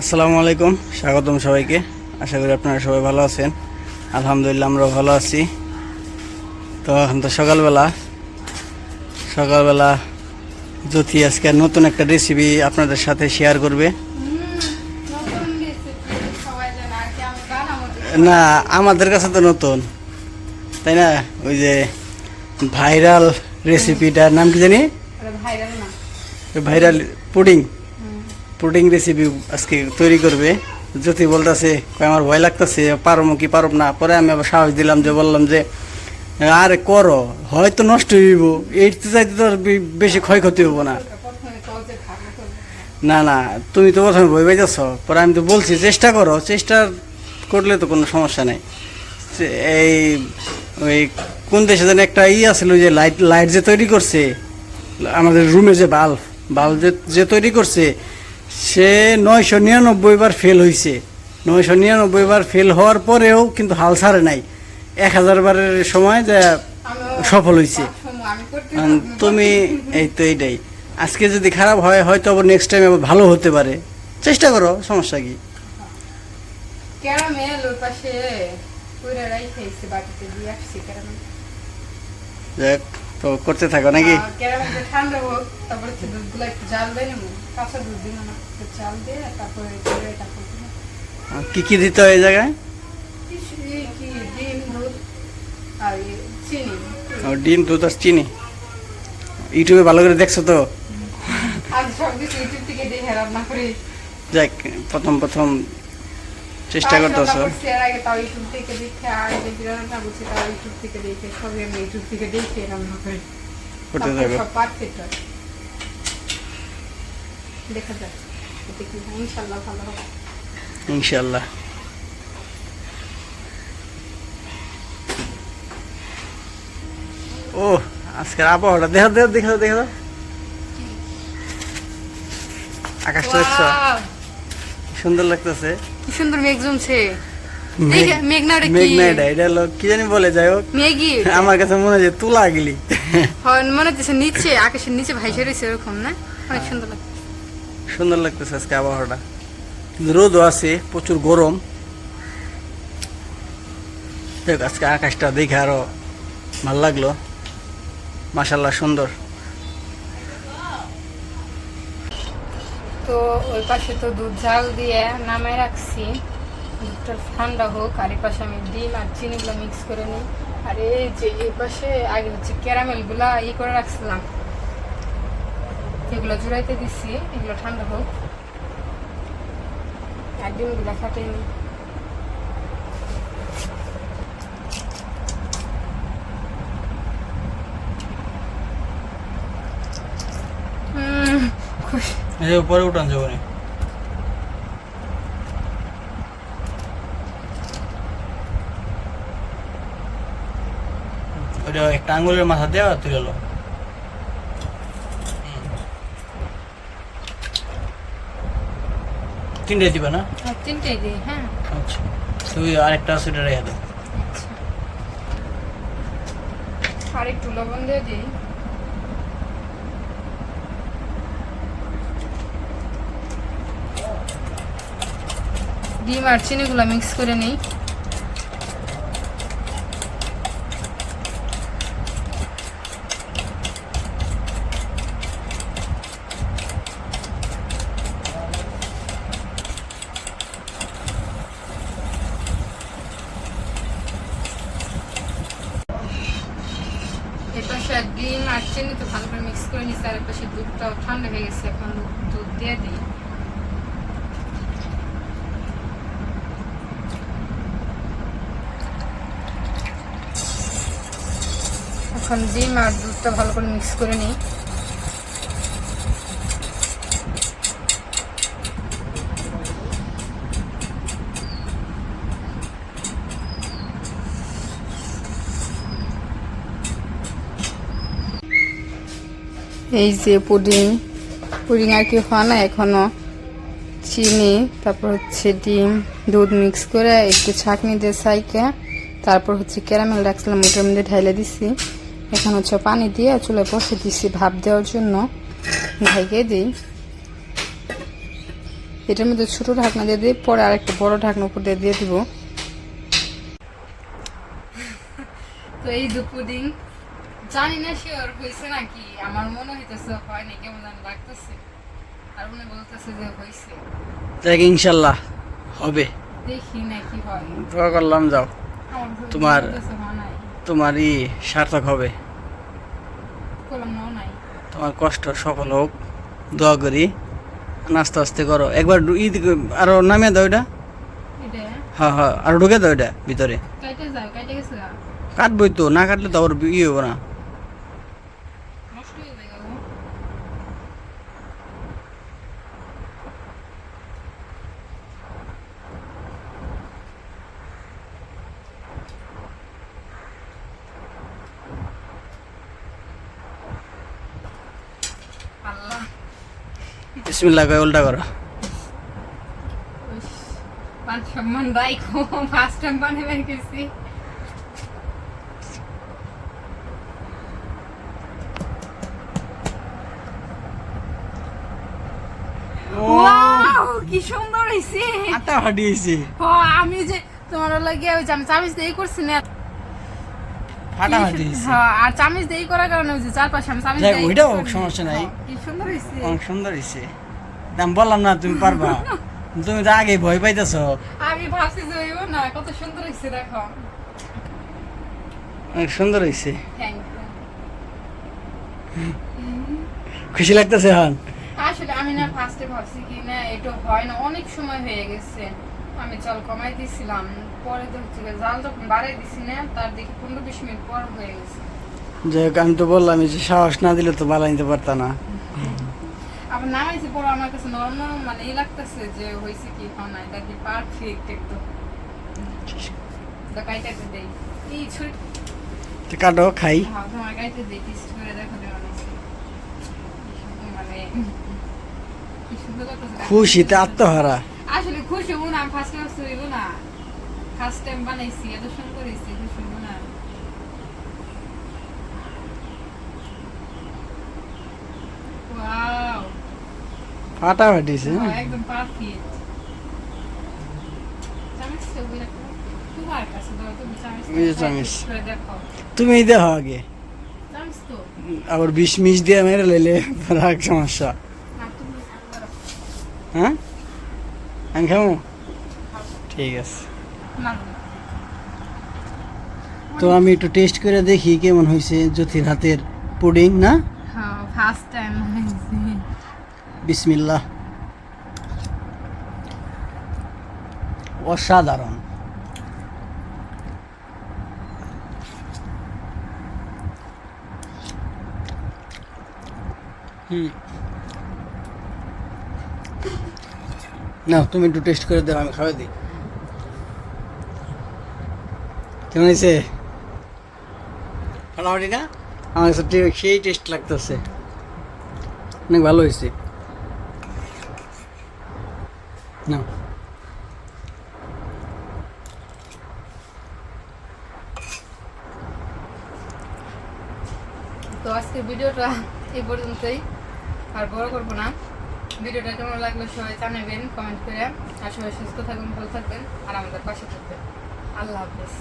আসসালামু আলাইকুম স্বাগতম সবাইকে। আশা করি আপনারা সবাই ভালো আছেন। আলহামদুলিল্লাহ আমরাও ভালো আছি। তো এখন তো সকালবেলা। সকালবেলা জ্যোতি আজকে নতুন একটা রেসিপি আপনাদের সাথে শেয়ার করবে। না আমাদের কাছে তো নতুন। তাই না? ওই যে ভাইরাল রেসিপিটার নাম কি জানি? ভাইরাল পুডিং পুডিং রেসিপি আজকে তৈরি করবে। জ্যোতি বলতেছে আমার ভয় লাগতেছে, পারব কি পারব না? পরে আমি আবার সাহস দিলাম যে বললাম যে, আরে করো, হয়তো নষ্ট হইব। এইটা চাইতে তো বেশি ক্ষয়ক্ষতি হব না। না না, তুমি তো প্রথমে ভয় পাইতেছ। পরে আমি তো বলছি, চেষ্টা করো, চেষ্টা করলে তো কোনো সমস্যা নেই। এই, ওই কোন দেশে যেন একটা ই আছিল যে লাইট লাইট যে তৈরি করছে, আমাদের রুমে যে বাল্ব বাল্ব যে তৈরি করছে সে নয়শো নিরানব্বই বার ফেল হয়েছে নয়শো নিরানব্বই বার ফেল হওয়ার পরেও কিন্তু হাল ছাড়ে নাই। এক হাজার বারের সময় যা সফল হয়েছে তুমি এই তো এইটাই। আজকে যদি খারাপ হয় হয়তো আবার নেক্সট টাইম আবার ভালো হতে পারে। চেষ্টা করো সমস্যা কি? যাক। তো করতে থাকো নাকি? আহ, ক্যারামেলটা ঠান্ডা হোক তারপর একটু জাল দেয় কাঁচা দুধ দিন না একটু দিয়ে তারপরে এটা করতে হবে। আহ, কি কি দিতে হয় এই জায়গায়? কি ডিম দুধ আর ইয়ে চিনি। ডিম দুধ আর চিনি। ইউটিউবে ভালো করে দেখছ তো? যাক প্রথম প্রথম চেষ্টা করতেছো? রান্না এর আগে তাও ইউটিউব থেকে দেখে আর যে বিরিয়ানি রান্না তাও ইউটিউব থেকে দেখে সবই আমি ইউটিউব থেকে দেখে রান্না করি করতে তারপরে সব পারফেক্ট হয়। দেখা যাক এতে কি হয়? ইনশাল্লাহ ভালো হবে। ইনশাল্লাহ ও আজকের আবহাওয়াটা দেখো দেখো দেখো দেখো। আকাশটা দেখছ! সুন্দর লাগতেছে। কি সুন্দর মেঘ জমছে। মেঘ না ওটা মেঘ না এটা এটা হলো কি জানি বলে যাই হোক। মেঘই। আমার কাছে মনে হয় তুলা গেলি মনে হচ্ছে নিচে আকাশের নিচে ভাইসে রয়েছে এরকম না? অনেক সুন্দর লাগে সুন্দর লাগতেছে আজকে আবহাওয়াটা। কিন্তু রোদও আছে প্রচুর গরম। দেখ আজকে আকাশটা দেখে আরও ভালো লাগল। মাসাল্লাহ সুন্দর। তো ওই পাশে তো দুধ ঝাল দিয়ে নামে রাখছি। দুধটা ঠান্ডা হোক, আর এই পাশে আমি ডিম আর চিনিগুলো মিক্স করে নিই। আর এই যে এই পাশে আগে হচ্ছে ক্যারামেলগুলা ই করে রাখছিলাম। এগুলো জুড়াইতে দিচ্ছি এগুলো ঠান্ডা হোক। আর ডিমগুলো ফাটিয়ে নিই হুম, খুশি এই উপরে উঠান যাব। ওটা একটা আঙ্গুলের মাথা দেওয়া তুই গেল তিনটে দিবে না? আর তিনটেই দিই হ্যাঁ। আচ্ছা তুই আরেকটা ওটা রেখে দাও আচ্ছা। আর একটু লবণ দিয়ে দিই। ডিম আর চিনিগুলো মিক্স করে নিই। ডিম আর চিনি তো ভালো করে মিক্স করে নিচ্ছি আর এই পাশে দুধটাও ঠান্ডা হয়ে গেছে, এখন দুধ দিয়ে দিই। এখন ডিম আর দুধটা ভালো করে মিক্স করে নিই। এই যে পুডিং পুডিং আর কি হয় না, এখনও চিনি, তারপর হচ্ছে ডিম, দুধ মিক্স করে একটু ছাঁকনি দিয়ে সাইকে তারপর হচ্ছে ক্যারামেল রাখছিলাম, ওটার মধ্যে ঢাইলে দিছি। এখন হচ্ছে পানি দিয়ে চুলে বসে দিছি ভাপ দেওয়ার জন্য। ঢাইকে দিই। এটার মধ্যে ছোট ঢাকনা দিয়ে দিয়ে পরে আরেকটা বড় ঢাকনা উপর দিয়ে দিয়ে দিব। তো এই জানি না শিওর হয়েছে নাকি আমার মনে হইতেছে হয়নি কেমন যেন লাগতেছে। আর মনে বলতেছে যে হয়েছে দেখ ইনশাল্লাহ হবে। দেখি না কি হয়। দোয়া করলাম যাও। তোমার- বলতেছে হয় নাই তোমার ই সার্থক হবে তোমার কষ্ট সফল হোক দোয়া করি। নাস্তে আস্তে করো। একবার ঈদ আরও নামিয়ে দাও এটা। হ্যাঁ হ্যাঁ আরও ঢুকে দাও এটা ভিতরে। কাটবই তো না কাটলে তো আবার ইয়ে হব না নষ্ট হয়ে যায় গো। আল্লাহ বিসমিল্লাহ কয় উল্টা করো। মান সম্মান রাইখো ফার্স্ট টাইম বানিয়ে বের গেছি। কি সুন্দর হইছে। আটা ফাটিয়েছি ও আমি যে তোমার লাগে ওই যে আমি চামিচ দিয়ে করছি না। ফাটা কি- ফাটিয়েছি হ্যাঁ, আর চামিচ দিয়ে করার কারণে ওই যে চারপাশে আমি চামিচ যাক, ওইটাও সমস্যা নাই। কি সুন্দর হইছে। অনেক সুন্দর হয়েছে দাম বললাম না তুমি পারবা। তুমি তো আগে ভয় পাইতেছ। আমি ভাবছি যে ওইও না কত সুন্দর হইছে দেখো। অনেক সুন্দর হয়েছে খুশি লাগতেছে হন আসলে আমি না ফার্স্টে ভাবছি কি না এটা হয় না অনেক সময় হয়ে গেছে। আমি জল কমাই দিছিলাম পরে তো হচ্ছে জাল যখন বাড়াই দিছি না তার দিকে পনেরো বিশ মিনিট পর হয়ে গেছে। যাই হোক আমি তো বললাম যে সাহস না দিলে তো বালা নিতে পারতা না। নামাইছি পরে আমার কাছে নর্মাল মানে লাগতেছে যে হয়েছে কি হয় না এটা কি পারফেক্ট একদম তো কাইটাতে দেই। এই ছুরি তো কাটো খাই। হ্যাঁ তোমার কাইতে দেই টেস্ট করে দেখো মানে খুশিতে আত্মহারা। আসলে খুশি হব না ফার্স্ট টাইম হইব না। ফার্স্ট টাইম বানাইছি এত সুন্দর হয়েছে খুশি হব না। ফাটা ফাটিয়েছে হ্যাঁ, একদম পারফেক্ট তুমি দেখো। আগে। আবার বিষ মিশ দিয়ে মেরে লেলে রাগ সমস্যা। হ্যাঁ? আমি খাব ঠিক আছে। তো আমি একটু টেস্ট করে দেখি কেমন হয়েছে জ্যোতির হাতের পুডিং না? হ্যাঁ ফার্স্ট টাইম বানাইছি বিসমিল্লাহ। অসাধারণ। হুম। না তুমি একটু টেস্ট করে দাও আমি খাওয়াই দিই। কেমন হয়েছে? ফাটাফাটি না? আমার কাছে সেই টেস্ট লাগতেছে। অনেক ভালো হয়েছে। না তো আজকের ভিডিওটা এই পর্যন্তই। আর বড় করব না। ভিডিওটা কেমন লাগল সবাই জানাবেন কমেন্ট করে। আর সবাই সুস্থ থাকবেন ভালো থাকবেন, আর আমাদের পাশে থাকবেন। আল্লাহ হাফেজ।